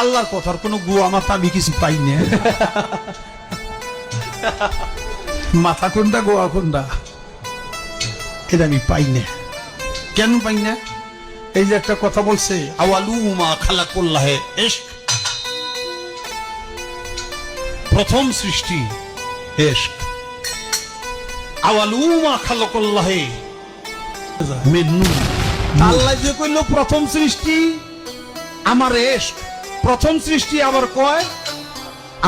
আল্লাহর কথার কোনো গুয়া মাথা আমি কিছু পাই না। মাথা কোনটা, গোয়া কোনটা? এটা আমি পাই না। কেন পাই না? এই যে একটা কথা বলছে, আওয়ালু মা খালা করলাহে প্রথম সৃষ্টি এশক আওয়ালু মা খালা করলাহে আল্লাহ যে কইল প্রথম সৃষ্টি, আমার এশক প্রথম সৃষ্টি আবার কয়?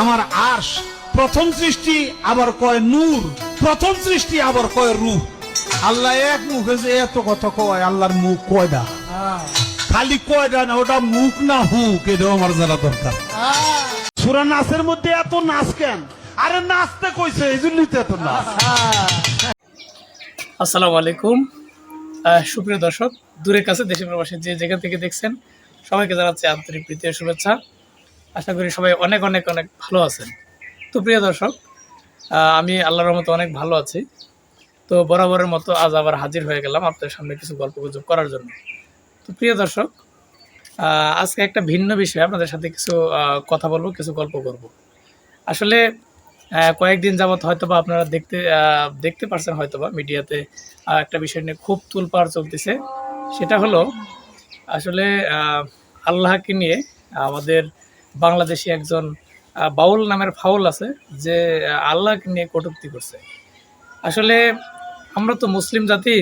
আমার আশ প্রথম সৃষ্টি আবার কয় নূর। প্রথম সৃষ্টি আবার কয় রূহ আল্লাহ এক মুখে যে এত কথা কয়, আল্লাহর মুখ কয়টা খালি কয়টা না ওটা মুখ না হুক, এটাও আমার জানা দরকার। সুরা নাচের মধ্যে এত নাচ কেন? আরে নাচতে কইছে এই জন্যই তো এত নাচ। আসসালামু আলাইকুম। সুপ্রিয় দর্শক, দূরের কাছে দেশের প্রবাসী যে জায়গা থেকে দেখছেন সবাইকে জানাচ্ছি আন্তরিক প্রীতি ও শুভেচ্ছা। আশা করি সবাই অনেক অনেক অনেক ভালো আছেন। তো প্রিয় দর্শক আমি আল্লাহর রহমতে অনেক ভালো আছি। তো বরাবরের মতো আজ আবার হাজির হয়ে গেলাম আপনাদের সামনে কিছু গল্প গুজব করার জন্য। তো প্রিয় দর্শক আজকে একটা ভিন্ন বিষয়ে আপনাদের সাথে কিছু কথা বলব, কিছু গল্প করব। আসলে কয়েকদিন যাবৎ হয়তো বা আপনারা দেখতে দেখতে পারছেন হয়তো বা মিডিয়াতে একটা বিষয় নিয়ে খুব তুলপাড় চলতেছে। সেটা হলো, আসলে আল্লাহকে নিয়ে, আমাদের বাংলাদেশি একজন বাউল নামের ফাউল আছে যে আল্লাহকে নিয়ে কটূক্তি করছে। আসলে আমরা তো মুসলিম জাতি,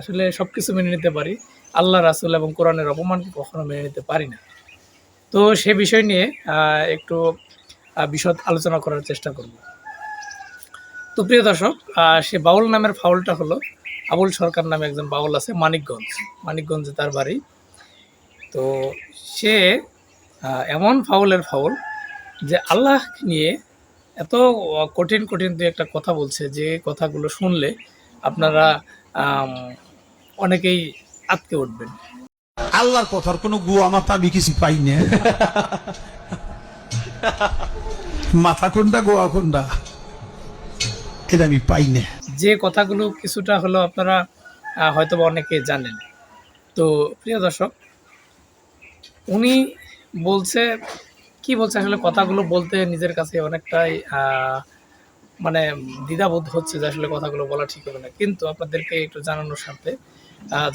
আসলে সব কিছু মেনে নিতে পারি। আল্লাহ, রাসুল এবং কোরআনের অপমানকে কখনো মেনে নিতে পারি না। তো সে বিষয় নিয়ে একটু বিশদ আলোচনা করার চেষ্টা করব। তো প্রিয় দর্শক সে বাউল নামের ফাউলটা হলো আবুল সরকার নামে একজন বাউল আছে, মানিকগঞ্জ। মানিকগঞ্জে তার বাড়ি। তো সে এমন ফাউলের ফাউল যে আল্লাহ নিয়ে এত কঠিন কঠিন দু একটা কথা বলছে যে কথাগুলো শুনলে আপনারা অনেকেই আটকে উঠবেন। আল্লাহর কথার কোনো গুয়া মাথা আমি কিছু পাই না। মাথা কোনটা গোয়া কোনটা এটা আমি পাই না। যে কথাগুলো কিছুটা হলো আপনারা হয়তো বা অনেকে জানেন। তো প্রিয় দর্শক উনি বলছে, কি বলছে আসলে কথাগুলো বলতে নিজের কাছে অনেকটাই মানে দ্বিধাবোধ হচ্ছে যে আসলে কথাগুলো বলা ঠিক হবে না। কিন্তু আপনাদেরকে একটু জানানোর সাথে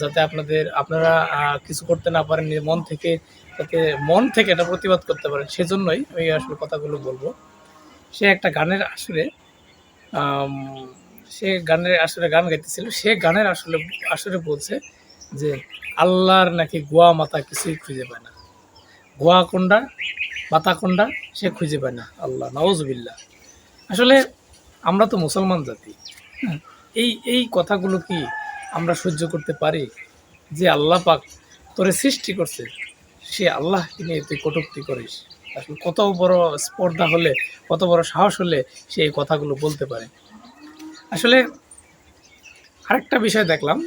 যাতে আপনাদের, আপনারা কিছু করতে না পারেন মন থেকে, যাতে মন থেকে এটা প্রতিবাদ করতে পারেন, সেজন্যই আমি আসলে কথাগুলো বলব। সে একটা গানের আসলে সে গানের আসলে গান গাইতেছিল, সে গানের আসলে আসলে বলছে যে, আল্লাহর নাকি গোয়া মাথা কিছুই খুঁজে পায় না। গোয়া কোনটা মাথা কোনটা সে খুঁজে পায় না। আল্লাহ নওয়াজবিল্লা আসলে আমরা তো মুসলমান জাতি। হ্যাঁ, এই এই কথাগুলো কি আমরা সহ্য করতে পারি? যে আল্লাহ পাক তোরে সৃষ্টি করছে সে আল্লাহকে নিয়ে তুই কটুক্তি করিস। আসলে কত বড় স্পর্ধা হলে কত বড় সাহস হলে সে এই কথাগুলো বলতে পারে। আসলে আরেকটা বিষয় দেখলাম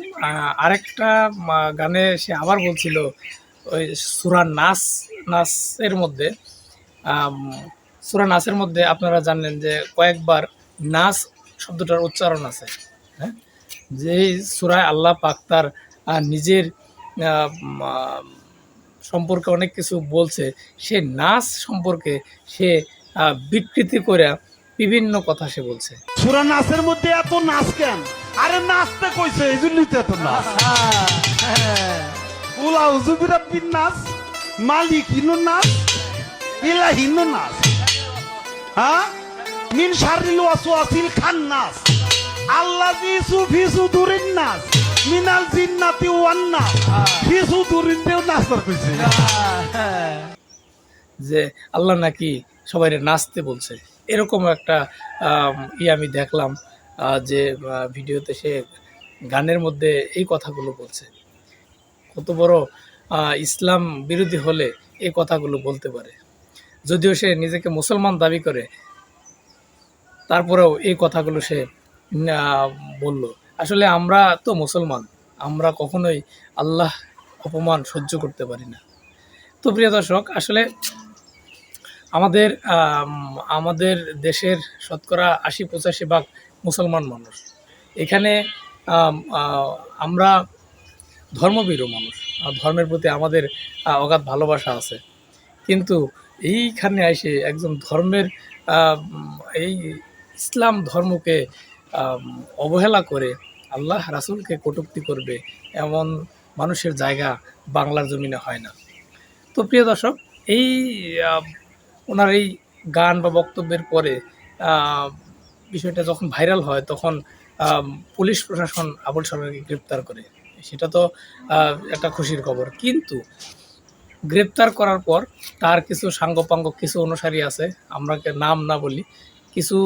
আরেকটা গানে সে আবার বলছিল ওই সুরা নাস নাসের মধ্যে সুরা নাসের মধ্যে আপনারা জানেন যে কয়েকবার নাস শব্দটার উচ্চারণ আছে হ্যাঁ? যে সুরায় আল্লাহ পাক তার নিজের আহ, সম্পর্কে অনেক কিছু বলছে সে নাচ সম্পর্কে সে আহ, বিকৃতি করে বিভিন্ন কথা সে বলছে। সুরা নাচের মধ্যে এত নাচ কেন? আরে নাচতে কইছে এই জন্যই তো এত নাচ উলা হুজুবিরা বিন নাচ মালিক হিনো নাচ ইলা হিনো নাচ হ্যাঁ? মিন শারিল ওয়াসওয়াসিল খান নাচ আল্লাযী সুফি সুদুরিন নাচ মিনাল জিন্নাতি ওয়ান নাচ ফি সুদুরিন দেও নাচতে কইছে যে আল্লাহ নাকি সবাই নাচতে বলছে। এরকম একটা ই আমি দেখলাম যে ভিডিওতে সে গানের মধ্যে এই কথাগুলো বলছে। কত বড় ইসলাম বিরোধী হলে এই কথাগুলো বলতে পারে। যদিও সে নিজেকে মুসলমান দাবি করে, তারপরেও এই কথাগুলো সে বলল। আসলে আমরা তো মুসলমান, আমরা কখনোই আল্লাহ অপমান সহ্য করতে পারি না। তো প্রিয় দর্শক, আসলে আমাদের আমাদের দেশের শতকরা আশি পঁচাশি ভাগ মুসলমান মানুষ। এখানে আমরা ধর্মবীরও মানুষ। ধর্মের প্রতি আমাদের অগাধ ভালোবাসা আছে। কিন্তু এইখানে এসে একজন ধর্মের এই ইসলাম ধর্মকে অবহেলা করে আল্লাহ রাসুলকে কটূক্তি করবে এমন মানুষের জায়গা বাংলার জমিনে হয় না। তো প্রিয় দর্শক, এই ওনার এই গান বা বক্তব্যের পরে বিষয়টা যখন ভাইরাল হয় তখন পুলিশ প্রশাসন আবুল সরকারকে গ্রেপ্তার করে। সেটা তো একটা খুশির খবর। কিন্তু গ্রেপ্তার করার পর তার কিছু সাঙ্গপাঙ্গ, কিছু অনুসারী আছে আমরা নাম না বলি, কিছু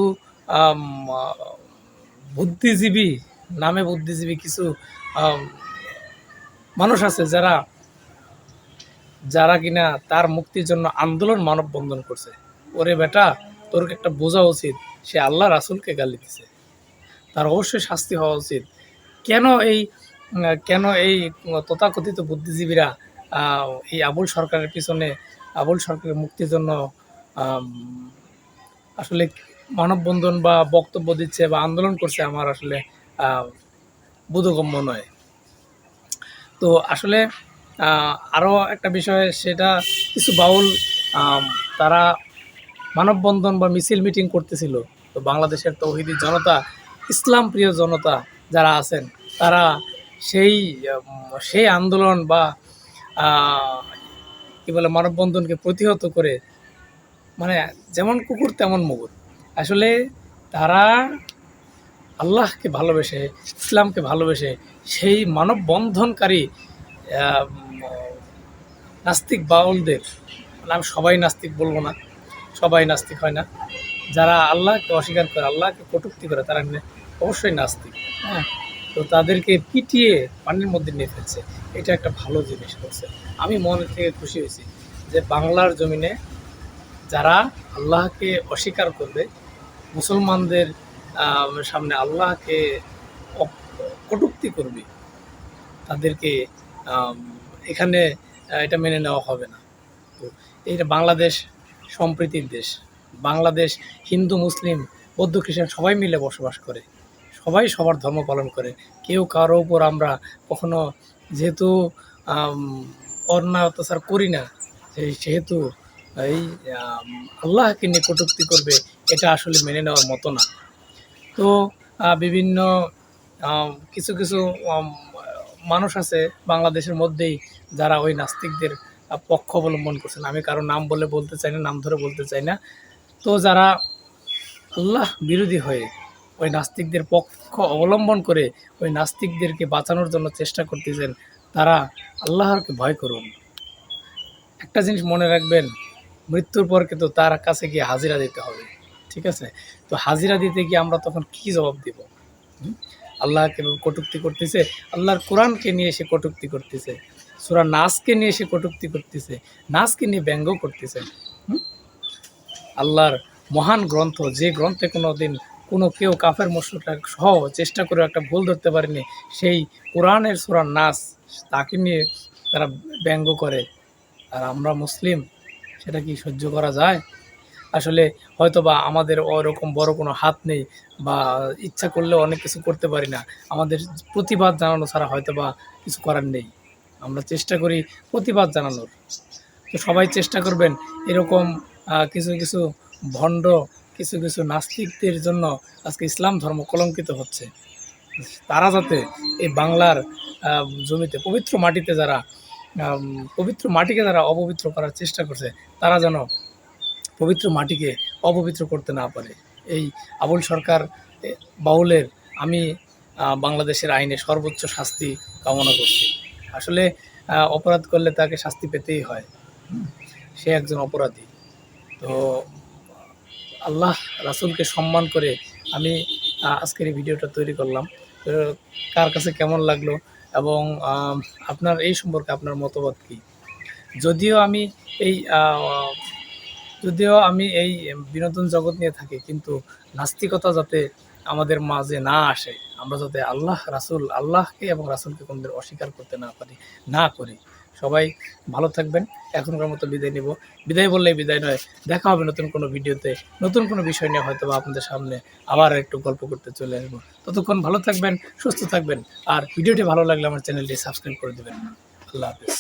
বুদ্ধিজীবী, নামে বুদ্ধিজীবী কিছু মানুষ আছে যারা যারা কিনা তার মুক্তির জন্য আন্দোলন মানববন্ধন করছে। ওরে বেটা, তোর একটা বোঝা উচিত, সে আল্লাহ রাসূলকে গালি দিছে। তার অবশ্যই শাস্তি হওয়া উচিত। কেন এই কেন এই তথাকথিত বুদ্ধিজীবীরা এই আবুল সরকারের পিছনে, আবুল সরকারের মুক্তির জন্য আসলে মানববন্ধন বা বক্তব্য দিচ্ছে বা আন্দোলন করছে আমার আসলে বোধগম্য নয়। তো আসলে আরও একটা বিষয়, সেটা কিছু বাউল তারা মানববন্ধন বা মিছিল মিটিং করতেছিল। তো বাংলাদেশের তৌহিদি জনতা, ইসলাম প্রিয় জনতা যারা আছেন, তারা সেই সেই আন্দোলন বা কি বলে, মানববন্ধনকে প্রতিহত করে মানে যেমন কুকুর তেমন মুগুর। আসলে তারা আল্লাহকে ভালোবেসে, ইসলামকে ভালোবেসে সেই মানববন্ধনকারী নাস্তিক বাউলদের মানে আমি সবাই নাস্তিক বলব না, সবাই নাস্তিক হয় না, যারা আল্লাহকে অস্বীকার করে, আল্লাহকে কটুক্তি করে, তারা অবশ্যই নাস্তিক। হ্যাঁ। তো তাদেরকে পিটিয়ে পানির মধ্যে নিয়ে ফেলছে। এটা একটা ভালো জিনিস করছে। আমি মন থেকে খুশি হয়েছি যে বাংলার জমিনে যারা আল্লাহকে অস্বীকার করবে, মুসলমানদের সামনে আল্লাহকে কটূক্তি করবে, তাদেরকে এখানে এটা মেনে নেওয়া হবে না। তো এটা বাংলাদেশ সম্প্রীতির দেশ। বাংলাদেশ হিন্দু, মুসলিম, বৌদ্ধ, খ্রিস্টান সবাই মিলে বসবাস করে। সবাই সবার ধর্ম পালন করে। কেউ কারও উপর আমরা কখনো যেহেতু অন্যায় অত্যাচার করি না সেহেতু এই আল্লাহকে নিয়ে কটুক্তি করবে, এটা আসলে মেনে নেওয়ার মতো না। তো বিভিন্ন কিছু কিছু মানুষ আছে বাংলাদেশের মধ্যেই যারা ওই নাস্তিকদের পক্ষ অবলম্বন করছেন। আমি কারও নাম বলে বলতে চাই না, নাম ধরে বলতে চাই না। তো যারা আল্লাহ বিরোধী হয়ে ওই নাস্তিকদের পক্ষ অবলম্বন করে ওই নাস্তিকদেরকে বাঁচানোর জন্য চেষ্টা করতেছেন, তারা আল্লাহকে ভয় করুন একটা জিনিস মনে রাখবেন, মৃত্যুর পর কিন্তু তার কাছে গিয়ে হাজিরা দিতে হবে, ঠিক আছে তো হাজিরা দিতে গিয়ে আমরা তখন কি জবাব দিব? আল্লাহকে কটুক্তি করতেছে, আল্লাহর কোরআনকে নিয়ে সে কটূক্তি করতেছে, সুরা নাচকে নিয়ে সে কটূক্তি করতেছে নাচকে নিয়ে ব্যঙ্গ করতেছে? আল্লাহর মহান গ্রন্থ, যে গ্রন্থে কোনো দিন কোনো কেউ কাফের মশলাটা সহ চেষ্টা করে একটা ভুল ধরতে পারেনি। সেই কোরআনের সুরা নাচ তাকে নিয়ে তারা ব্যঙ্গ করে। আর আমরা মুসলিম, সেটা কি সহ্য করা যায়? আসলে হয়তো বা আমাদের ওরকম বড় কোনো হাত নেই বা ইচ্ছা করলেও অনেক কিছু করতে পারি না। আমাদের প্রতিবাদ জানানো ছাড়া হয়তো বা কিছু করার নেই। আমরা চেষ্টা করি প্রতিবাদ জানানোর। তো সবাই চেষ্টা করবেন এরকম কিছু কিছু ভণ্ড কিছু কিছু নাস্তিকদের জন্য আজকে ইসলাম ধর্ম কলঙ্কিত হচ্ছে। তারা যাতে এই বাংলার জমিতে পবিত্র মাটিতে যারা পবিত্র মাটিকে যারা অপবিত্র করার চেষ্টা করছে, তারা যেন পবিত্র মাটিকে অপবিত্র করতে না পারে। এই আবুল সরকার বাউলের আমি বাংলাদেশের আইনে সর্বোচ্চ শাস্তি কামনা করছি। আসলে অপরাধ করলে তাকে শাস্তি পেতেই হয়। সে একজন অপরাধী। তো আল্লাহ রাসুলকে সম্মান করে আমি আজকের এই ভিডিওটা তৈরি করলাম। কার কাছে কেমন লাগল এবং আপনার এই সম্পর্কে আপনার মতামত কি? যদিও আমি এই যদিও আমি এই বিনোদন জগৎ নিয়ে থাকি, কিন্তু নাস্তিকতা যাতে আমাদের মাঝে না আসে আমরা যাতে আল্লাহ, রাসুল, আল্লাহকে এবং রাসুলকে কোনদিন অস্বীকার করতে না পারি, না করি। সবাই ভালো থাকবেন। এখনকার মতো বিদায় নিব। বিদায় বললেই বিদায় নয়, দেখা হবে নতুন কোনো ভিডিওতে। নতুন কোনো বিষয় নিয়ে হয়তো আপনাদের সামনে আবার একটু গল্প করতে চলে আসব। ততক্ষণ ভালো থাকবেন, সুস্থ থাকবেন। আর ভিডিওটি ভালো লাগলে আমার চ্যানেলটি সাবস্ক্রাইব করে দেবেন। আল্লাহ হাফিজ।